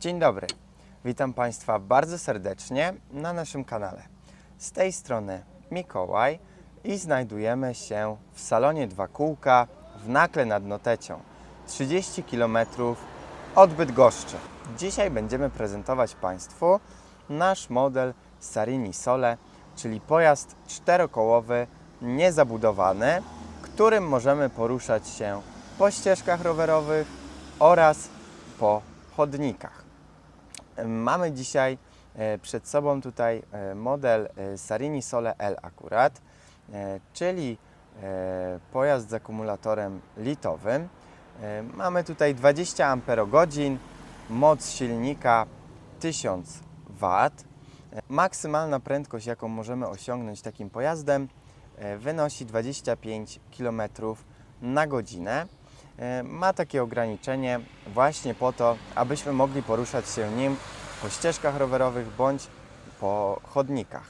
Dzień dobry. Witam Państwa bardzo serdecznie na naszym kanale. Z tej strony Mikołaj i znajdujemy się w salonie Dwa Kółka w Nakle nad Notecią, 30 km od Bydgoszczy. Dzisiaj będziemy prezentować Państwu nasz model Sarini Sole, czyli pojazd czterokołowy, niezabudowany, którym możemy poruszać się po ścieżkach rowerowych oraz po chodnikach. Mamy dzisiaj e, przed sobą tutaj e, model e, Sarini Sole L akurat, czyli pojazd z akumulatorem litowym. Mamy tutaj 20 Ah, moc silnika 1000 W. Maksymalna prędkość, jaką możemy osiągnąć takim pojazdem, wynosi 25 km na godzinę. E, Ma takie ograniczenie właśnie po to, abyśmy mogli poruszać się nim po ścieżkach rowerowych bądź po chodnikach.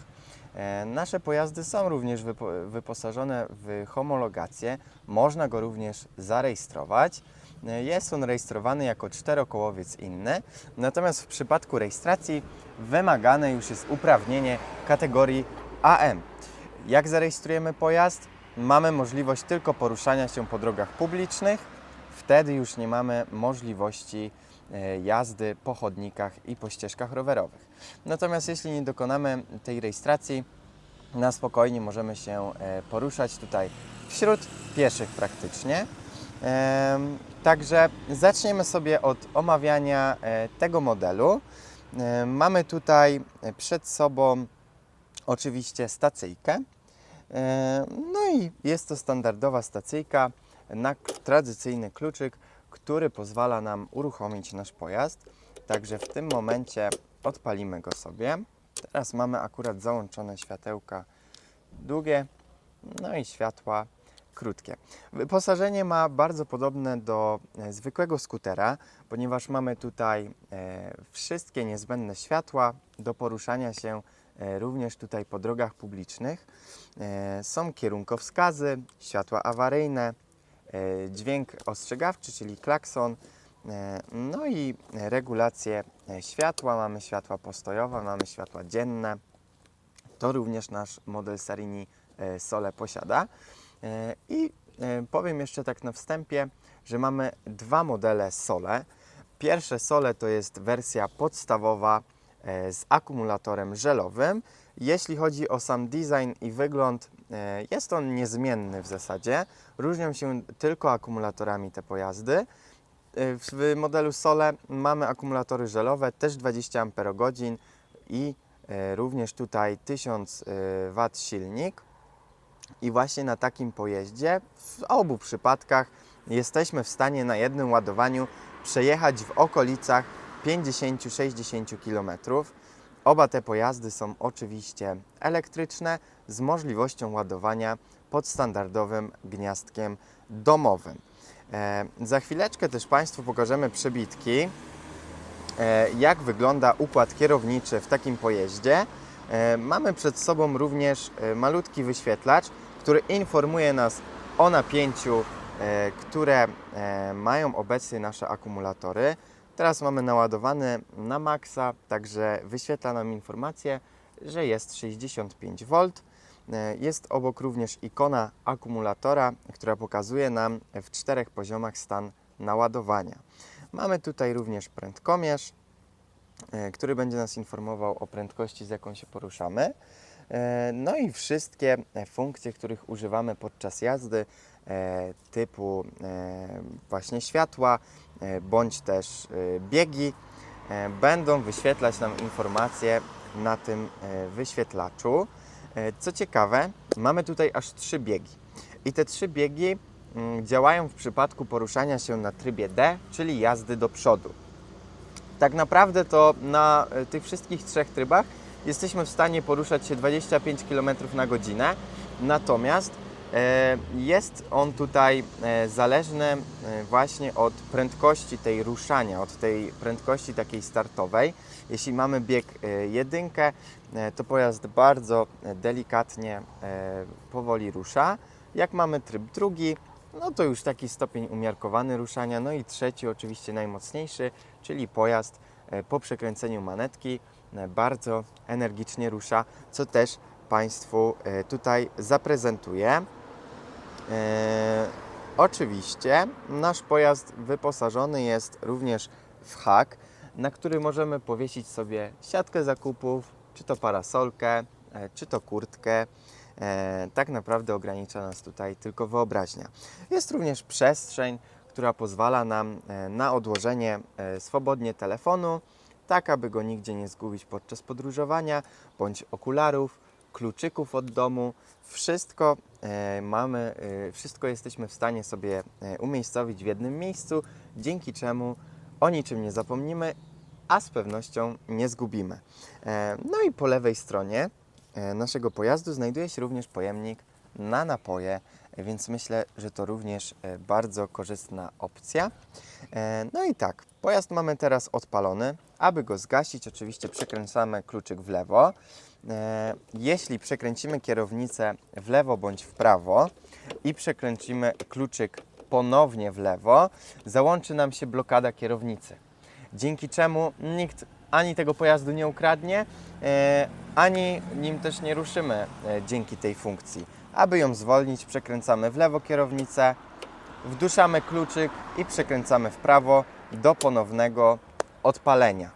E, Nasze pojazdy są również wypo- wyposażone w homologację. Można go również zarejestrować. E, Jest on rejestrowany jako czterokołowiec inny, natomiast w przypadku rejestracji wymagane już jest uprawnienie kategorii AM. Jak zarejestrujemy pojazd? Mamy możliwość tylko poruszania się po drogach publicznych, wtedy już nie mamy możliwości e, jazdy po chodnikach i po ścieżkach rowerowych. Natomiast jeśli nie dokonamy tej rejestracji, na spokojnie możemy się e, poruszać tutaj wśród pieszych praktycznie. Także zaczniemy sobie od omawiania e, tego modelu. Mamy tutaj przed sobą oczywiście stacyjkę. No i jest to standardowa stacyjka na tradycyjny kluczyk, który pozwala nam uruchomić nasz pojazd. Także w tym momencie odpalimy go sobie. Teraz mamy akurat załączone światełka długie, no i światła krótkie. Wyposażenie ma bardzo podobne do e, zwykłego skutera, ponieważ mamy tutaj e, wszystkie niezbędne światła do poruszania się e, również tutaj po drogach publicznych. Są kierunkowskazy, światła awaryjne, dźwięk ostrzegawczy, czyli klakson, e, no i regulacje e, światła. Mamy światła postojowe, mamy światła dzienne. To również nasz model Sarini e, Sole posiada. E, I e, powiem jeszcze tak na wstępie, że mamy dwa modele Sole. Pierwsze Sole to jest wersja podstawowa e, z akumulatorem żelowym. Jeśli chodzi o sam design i wygląd, e, jest on niezmienny w zasadzie. Różnią się tylko akumulatorami te pojazdy. E, W modelu Sole mamy akumulatory żelowe, też 20 Ah i e, również tutaj 1000 W silnik. I właśnie na takim pojeździe, w obu przypadkach, jesteśmy w stanie na jednym ładowaniu przejechać w okolicach 50-60 km. Oba te pojazdy są oczywiście elektryczne z możliwością ładowania pod standardowym gniazdkiem domowym. E, za chwileczkę też Państwu pokażemy przebitki, e, jak wygląda układ kierowniczy w takim pojeździe. E, Mamy przed sobą również e, malutki wyświetlacz, który informuje nas o napięciu, e, które e, mają obecnie nasze akumulatory. Teraz mamy naładowany na maksa, także wyświetla nam informację, że jest 65 V. E, Jest obok również ikona akumulatora, która pokazuje nam w czterech poziomach stan naładowania. Mamy tutaj również prędkomierz, e, który będzie nas informował o prędkości, z jaką się poruszamy. E, No i wszystkie funkcje, których używamy podczas jazdy, typu właśnie światła, bądź też e, biegi, e, będą wyświetlać nam informacje na tym e, wyświetlaczu. E, Co ciekawe, mamy tutaj aż trzy biegi. I te trzy biegi mm, działają w przypadku poruszania się na trybie D, czyli jazdy do przodu. Tak naprawdę to na e, tych wszystkich trzech trybach jesteśmy w stanie poruszać się 25 km na godzinę, natomiast e, jest on tutaj e, zależny e, właśnie od prędkości tej ruszania, od tej prędkości takiej startowej. Jeśli mamy bieg e, jedynkę, e, to pojazd bardzo e, delikatnie, e, powoli rusza. Jak mamy tryb drugi, no to już taki stopień umiarkowany ruszania. No i trzeci, oczywiście najmocniejszy, czyli pojazd e, po przekręceniu manetki e, bardzo energicznie rusza, co też Państwu e, tutaj zaprezentuję. E, oczywiście nasz pojazd wyposażony jest również w hak, na który możemy powiesić sobie siatkę zakupów, czy to parasolkę, e, czy to kurtkę. Tak naprawdę ogranicza nas tutaj tylko wyobraźnia. Jest również przestrzeń, która pozwala nam na odłożenie swobodnie telefonu, tak aby go nigdzie nie zgubić podczas podróżowania, bądź okularów, kluczyków od domu. Wszystko e, mamy, e, wszystko jesteśmy w stanie sobie e, umiejscowić w jednym miejscu, dzięki czemu o niczym nie zapomnimy, a z pewnością nie zgubimy. No i po lewej stronie naszego pojazdu znajduje się również pojemnik na napoje, więc myślę, że to również bardzo korzystna opcja. No i tak, pojazd mamy teraz odpalony. Aby go zgasić, oczywiście przekręcamy kluczyk w lewo. E, Jeśli przekręcimy kierownicę w lewo bądź w prawo i przekręcimy kluczyk ponownie w lewo, załączy nam się blokada kierownicy. Dzięki czemu nikt ani tego pojazdu nie ukradnie, e, ani nim też nie ruszymy e, dzięki tej funkcji. Aby ją zwolnić, przekręcamy w lewo kierownicę, wduszamy kluczyk i przekręcamy w prawo do ponownego odpalenia.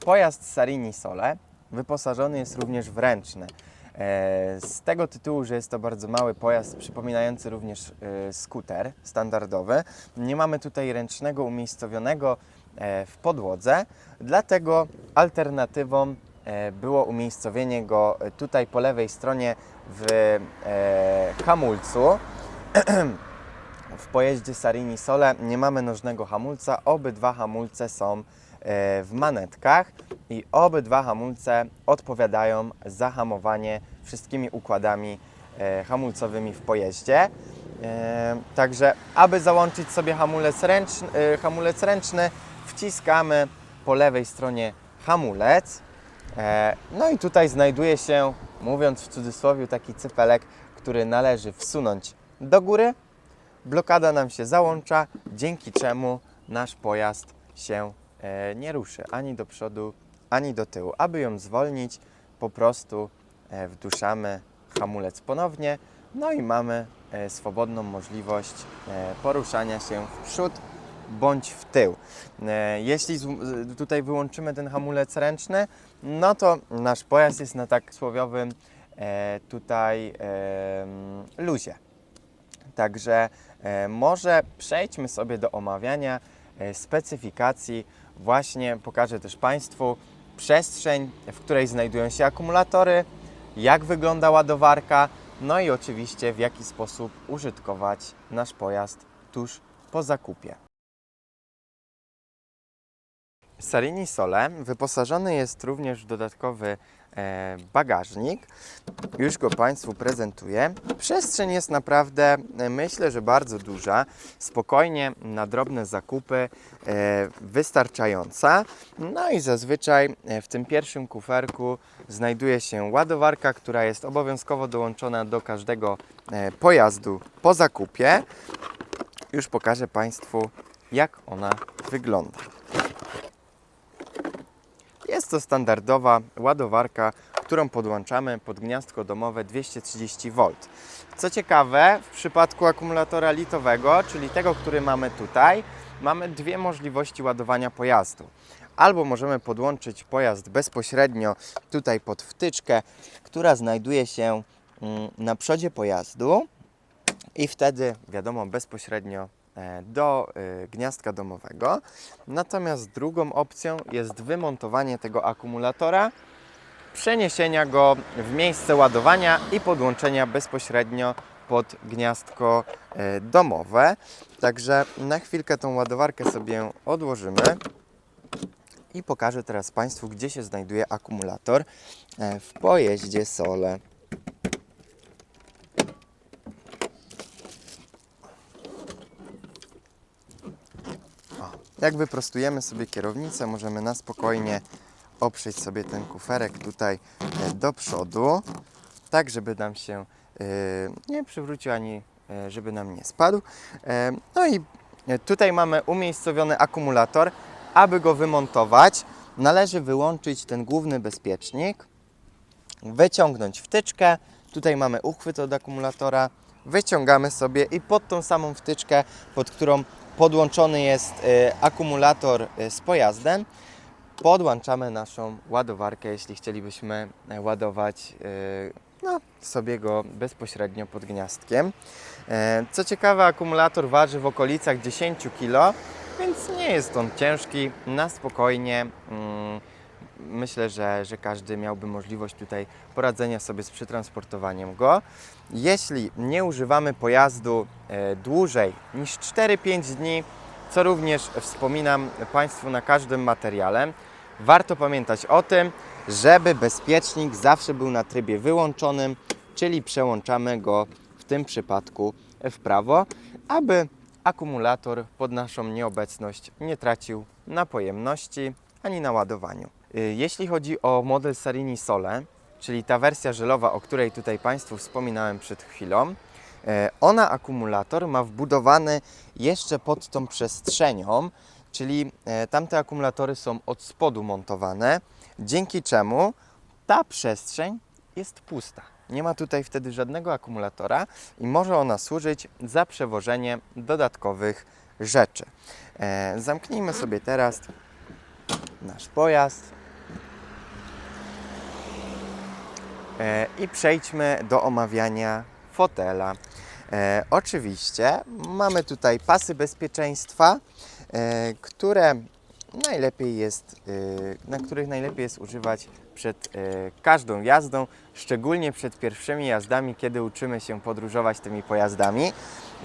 Pojazd Sarini Sole wyposażony jest również w ręczny. E, Z tego tytułu, że jest to bardzo mały pojazd, przypominający również e, skuter standardowy, nie mamy tutaj ręcznego umiejscowionego e, w podłodze, dlatego alternatywą było umiejscowienie go tutaj po lewej stronie w hamulcu. W pojeździe Sarini Sole nie mamy nożnego hamulca, obydwa hamulce są w manetkach i obydwa hamulce odpowiadają za hamowanie wszystkimi układami e, hamulcowymi w pojeździe. E, Także, aby załączyć sobie hamulec ręczny, e, hamulec ręczny, wciskamy po lewej stronie hamulec. E, No i tutaj znajduje się, mówiąc w cudzysłowie, taki cypelek, który należy wsunąć do góry. Blokada nam się załącza, dzięki czemu nasz pojazd się e, nie ruszy ani do przodu, ani do tyłu. Aby ją zwolnić, po prostu e, wduszamy hamulec ponownie, no i mamy e, swobodną możliwość e, poruszania się w przód bądź w tył. E, Jeśli tutaj wyłączymy ten hamulec ręczny, no to nasz pojazd jest na tak słowiowym e, tutaj luzie. Także e, może przejdźmy sobie do omawiania e, specyfikacji. Właśnie pokażę też Państwu przestrzeń, w której znajdują się akumulatory, jak wygląda ładowarka, no i oczywiście w jaki sposób użytkować nasz pojazd tuż po zakupie. Sarini Sole wyposażony jest również w dodatkowy bagażnik. Już go Państwu prezentuję. Przestrzeń jest naprawdę, e, myślę, że bardzo duża, spokojnie na drobne zakupy e, wystarczająca. No i zazwyczaj e, w tym pierwszym kuferku znajduje się ładowarka, która jest obowiązkowo dołączona do każdego e, pojazdu po zakupie. Już pokażę Państwu, jak ona wygląda. Jest to standardowa ładowarka, którą podłączamy pod gniazdko domowe 230V. Co ciekawe, w przypadku akumulatora litowego, czyli tego, który mamy tutaj, mamy dwie możliwości ładowania pojazdu. Albo możemy podłączyć pojazd bezpośrednio tutaj pod wtyczkę, która znajduje się mm, na przodzie pojazdu i wtedy, wiadomo, bezpośrednio do e, gniazdka domowego. Natomiast drugą opcją jest wymontowanie tego akumulatora, przeniesienia go w miejsce ładowania i podłączenia bezpośrednio pod gniazdko e, domowe. Także na chwilkę tą ładowarkę sobie odłożymy i pokażę teraz Państwu, gdzie się znajduje akumulator e, w pojeździe Sole. Jak wyprostujemy sobie kierownicę, możemy na spokojnie oprzeć sobie ten kuferek tutaj e, do przodu, tak żeby nam się e, nie przywrócił ani e, żeby nam nie spadł. No i tutaj mamy umiejscowiony akumulator, aby go wymontować, należy wyłączyć ten główny bezpiecznik, wyciągnąć wtyczkę. Tutaj mamy uchwyt od akumulatora. Wyciągamy sobie i pod tą samą wtyczkę, pod którą podłączony jest e, akumulator e, z pojazdem, podłączamy naszą ładowarkę, jeśli chcielibyśmy e, ładować no, sobie go bezpośrednio pod gniazdkiem. Co ciekawe, akumulator waży w okolicach 10 kg, więc nie jest on ciężki, na spokojnie. mm, Myślę, że, że każdy miałby możliwość tutaj poradzenia sobie z przetransportowaniem go. Jeśli nie używamy pojazdu e, dłużej niż 4-5 dni, co również wspominam Państwu na każdym materiale, warto pamiętać o tym, żeby bezpiecznik zawsze był na trybie wyłączonym, czyli przełączamy go w tym przypadku w prawo, aby akumulator pod naszą nieobecność nie tracił na pojemności ani na ładowaniu. Y, Jeśli chodzi o model Sarini Sole, czyli ta wersja żelowa, o której tutaj Państwu wspominałem przed chwilą, e, ona akumulator ma wbudowany jeszcze pod tą przestrzenią, czyli e, tamte akumulatory są od spodu montowane, dzięki czemu ta przestrzeń jest pusta. Nie ma tutaj wtedy żadnego akumulatora i może ona służyć za przewożenie dodatkowych rzeczy. E, zamknijmy sobie teraz nasz pojazd e, i przejdźmy do omawiania fotela. E, oczywiście mamy tutaj pasy bezpieczeństwa, e, które najlepiej jest, e, na których najlepiej jest używać przed e, każdą jazdą, szczególnie przed pierwszymi jazdami, kiedy uczymy się podróżować tymi pojazdami,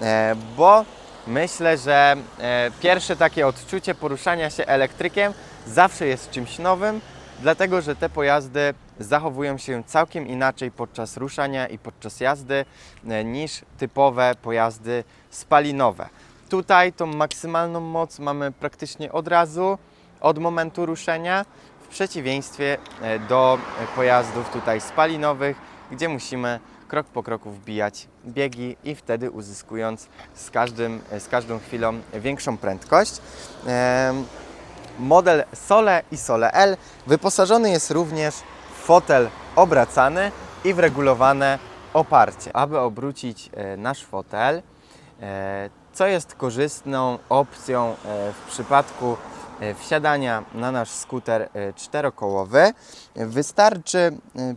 e, bo myślę, że e, pierwsze takie odczucie poruszania się elektrykiem zawsze jest czymś nowym, dlatego że te pojazdy zachowują się całkiem inaczej podczas ruszania i podczas jazdy e, niż typowe pojazdy spalinowe. Tutaj tą maksymalną moc mamy praktycznie od razu, od momentu ruszenia, w przeciwieństwie e, do pojazdów tutaj spalinowych, gdzie musimy krok po kroku wbijać biegi i wtedy uzyskując z, każdym, e, z każdą chwilą większą prędkość. Model Sole i Sole L wyposażony jest również fotel obracany i w regulowane oparcie. Aby obrócić e, nasz fotel, e, co jest korzystną opcją e, w przypadku wsiadania na nasz skuter czterokołowy, wystarczy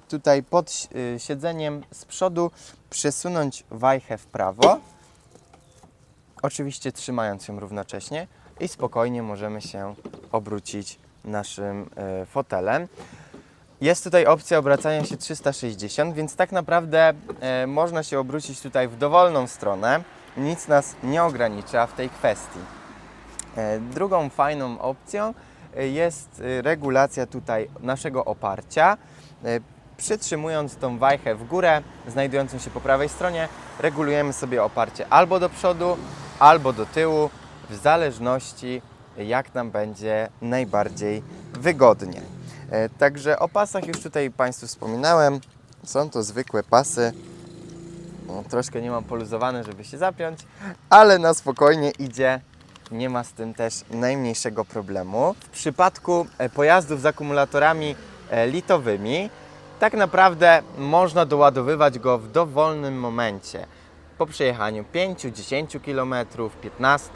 tutaj pod si- siedzeniem z przodu przesunąć wajchę w prawo, oczywiście trzymając ją równocześnie i spokojnie możemy się obrócić naszym fotelem. Jest tutaj opcja obracania się 360, więc tak naprawdę e, można się obrócić tutaj w dowolną stronę. Nic nas nie ogranicza w tej kwestii. E, Drugą fajną opcją e, jest e, regulacja tutaj naszego oparcia. E, Przytrzymując tą wajchę w górę, znajdującą się po prawej stronie, regulujemy sobie oparcie albo do przodu, albo do tyłu, w zależności jak nam będzie najbardziej wygodnie. E, Także o pasach już tutaj Państwu wspominałem. Są to zwykłe pasy. No, troszkę nie mam poluzowane, żeby się zapiąć, ale na spokojnie idzie. Nie ma z tym też najmniejszego problemu. W przypadku e, pojazdów z akumulatorami e, litowymi, tak naprawdę można doładowywać go w dowolnym momencie. Po przejechaniu 5, 10 km, 15,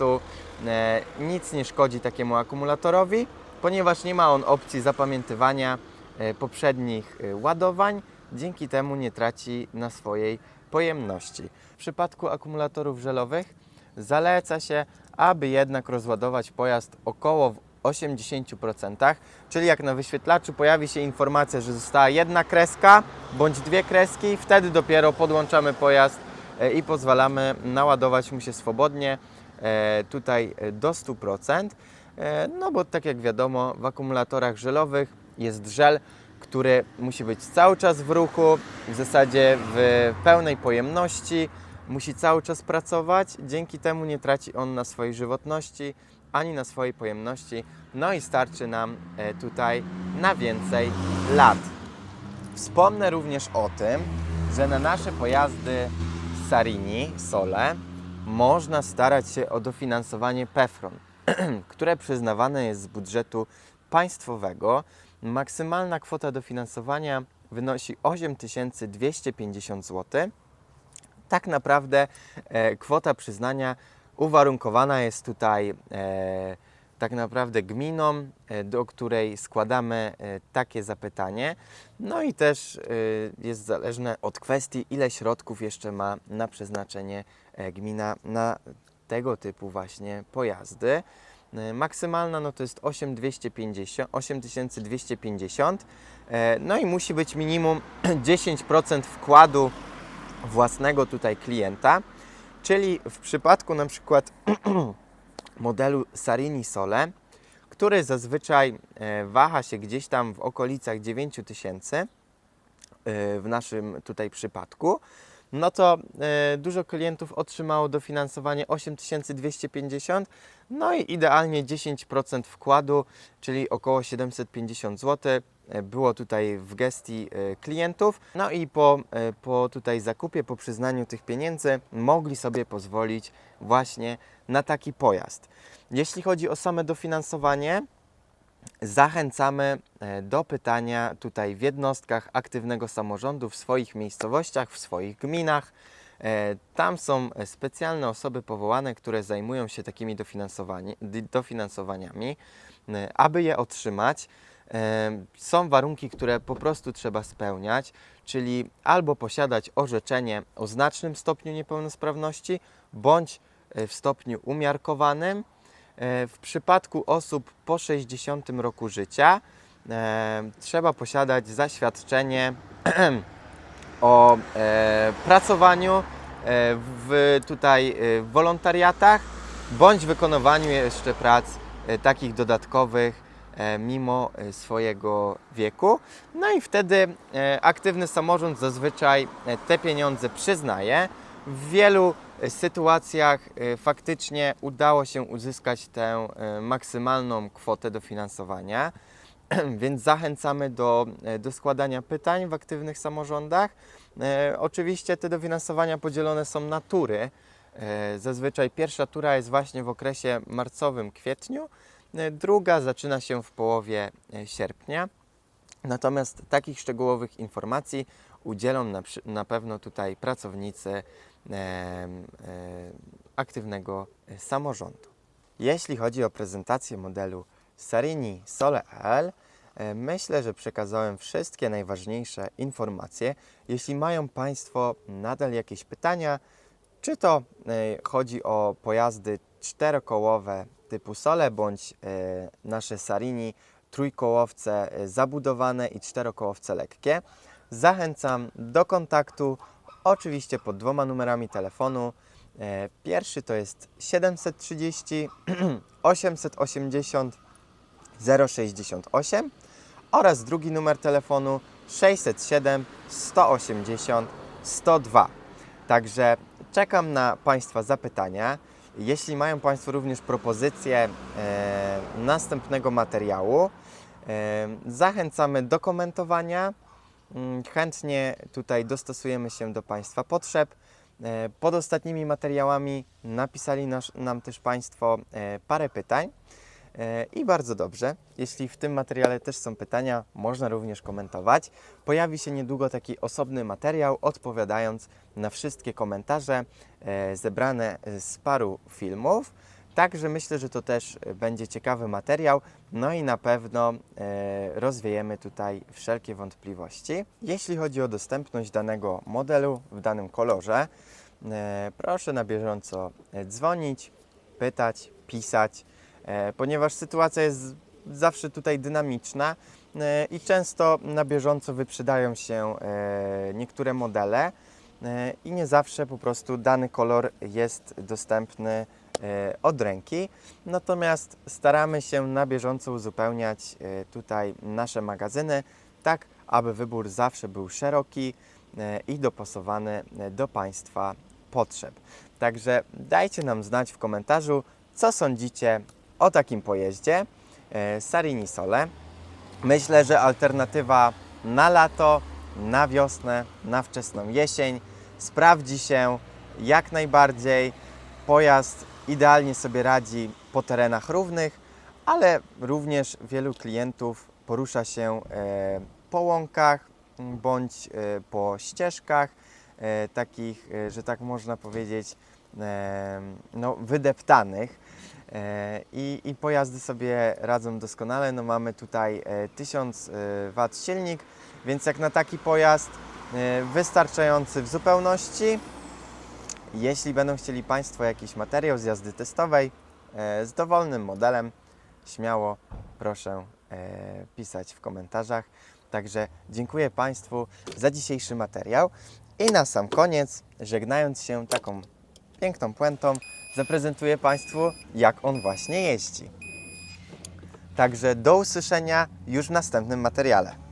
e, nic nie szkodzi takiemu akumulatorowi, ponieważ nie ma on opcji zapamiętywania e, poprzednich e, ładowań, dzięki temu nie traci na swojej pojemności. W przypadku akumulatorów żelowych zaleca się, aby jednak rozładować pojazd około w 80%, czyli jak na wyświetlaczu pojawi się informacja, że została jedna kreska bądź dwie kreski, wtedy dopiero podłączamy pojazd e, i pozwalamy naładować mu się swobodnie tutaj do 100%. E, No bo tak jak wiadomo, w akumulatorach żelowych jest żel, który musi być cały czas w ruchu, w zasadzie w pełnej pojemności, musi cały czas pracować, dzięki temu nie traci on na swojej żywotności ani na swojej pojemności, no i starczy nam e, tutaj na więcej lat. Wspomnę również o tym, że na nasze pojazdy Sarini, Sole, można starać się o dofinansowanie PEFRON. które przyznawane jest z budżetu państwowego. Maksymalna kwota dofinansowania wynosi 8250 zł. Tak naprawdę e, kwota przyznania uwarunkowana jest tutaj e, tak naprawdę gminą, e, do której składamy e, takie zapytanie. No i też e, jest zależne od kwestii, ile środków jeszcze ma na przeznaczenie e, gmina na tego typu właśnie pojazdy. E, Maksymalna no to jest 8250, 8250. E, No i musi być minimum 10% wkładu własnego tutaj klienta, czyli w przypadku na przykład modelu Sarini Sole, który zazwyczaj e, waha się gdzieś tam w okolicach 9000 e, w naszym tutaj przypadku, no to e, dużo klientów otrzymało dofinansowanie 8250, no i idealnie 10% wkładu, czyli około 750 zł e, było tutaj w gestii e, klientów. No i po, po tutaj zakupie, po przyznaniu tych pieniędzy mogli sobie pozwolić właśnie na taki pojazd. Jeśli chodzi o same dofinansowanie, zachęcamy e, do pytania tutaj w jednostkach aktywnego samorządu w swoich miejscowościach, w swoich gminach. E, Tam są specjalne osoby powołane, które zajmują się takimi dofinansowaniami. E, Aby je otrzymać, są warunki, które po prostu trzeba spełniać, czyli albo posiadać orzeczenie o znacznym stopniu niepełnosprawności, bądź w stopniu umiarkowanym. E, W przypadku osób po 60 roku życia e, trzeba posiadać zaświadczenie o e, pracowaniu w tutaj w wolontariatach bądź wykonywaniu jeszcze prac takich dodatkowych mimo swojego wieku. No i wtedy aktywny samorząd zazwyczaj te pieniądze przyznaje. W wielu sytuacjach e, faktycznie udało się uzyskać tę e, maksymalną kwotę dofinansowania. Więc zachęcamy do, e, do składania pytań w aktywnych samorządach. Oczywiście te dofinansowania podzielone są na tury. Zazwyczaj pierwsza tura jest właśnie w okresie marcowym, kwietniu, druga zaczyna się w połowie sierpnia. Natomiast takich szczegółowych informacji udzielą na, na pewno tutaj pracownicy aktywnego samorządu. Jeśli chodzi o prezentację modelu Sarini Sole L, e, myślę, że przekazałem wszystkie najważniejsze informacje. Jeśli mają Państwo nadal jakieś pytania, czy to e, chodzi o pojazdy czterokołowe typu Sole, bądź e, nasze Sarini trójkołowce e, zabudowane i czterokołowce lekkie, zachęcam do kontaktu, oczywiście pod dwoma numerami telefonu. E, Pierwszy to jest 730 880 068 oraz drugi numer telefonu 607 180 102. Także czekam na Państwa zapytania. Jeśli mają Państwo również propozycje e, następnego materiału, e, zachęcamy do komentowania. Mm, Chętnie tutaj dostosujemy się do Państwa potrzeb. E, Pod ostatnimi materiałami napisali nasz, nam też Państwo e, parę pytań. E, I bardzo dobrze. Jeśli w tym materiale też są pytania, można również komentować. Pojawi się niedługo taki osobny materiał odpowiadając na wszystkie komentarze zebrane z paru filmów. Także myślę, że to też e, będzie ciekawy materiał, no i na pewno e, rozwiejemy tutaj wszelkie wątpliwości. Jeśli chodzi o dostępność danego modelu w danym kolorze, e, proszę na bieżąco dzwonić, pytać, pisać, ponieważ sytuacja jest zawsze tutaj dynamiczna i często na bieżąco wyprzedają się niektóre modele i nie zawsze po prostu dany kolor jest dostępny od ręki. Natomiast staramy się na bieżąco uzupełniać e, tutaj nasze magazyny, tak aby wybór zawsze był szeroki e, i dopasowany e, do Państwa potrzeb. Także dajcie nam znać w komentarzu, co sądzicie o takim pojeździe e, Sarini Sole. Myślę, że alternatywa na lato, na wiosnę, na wczesną jesień sprawdzi się jak najbardziej. Pojazd idealnie sobie radzi po terenach równych, ale również wielu klientów porusza się e, po łąkach bądź e, po ścieżkach, e, takich, że tak można powiedzieć, no, wydeptanych. I, I pojazdy sobie radzą doskonale. No, mamy tutaj e, 1000 e, W silnik, więc jak na taki pojazd wystarczający w zupełności. Jeśli będą chcieli Państwo jakiś materiał z jazdy testowej e, z dowolnym modelem, śmiało proszę e, pisać w komentarzach. Także dziękuję Państwu za dzisiejszy materiał i na sam koniec, żegnając się taką piękną puentą, zaprezentuję Państwu, jak on właśnie jeździ. Także do usłyszenia już w następnym materiale.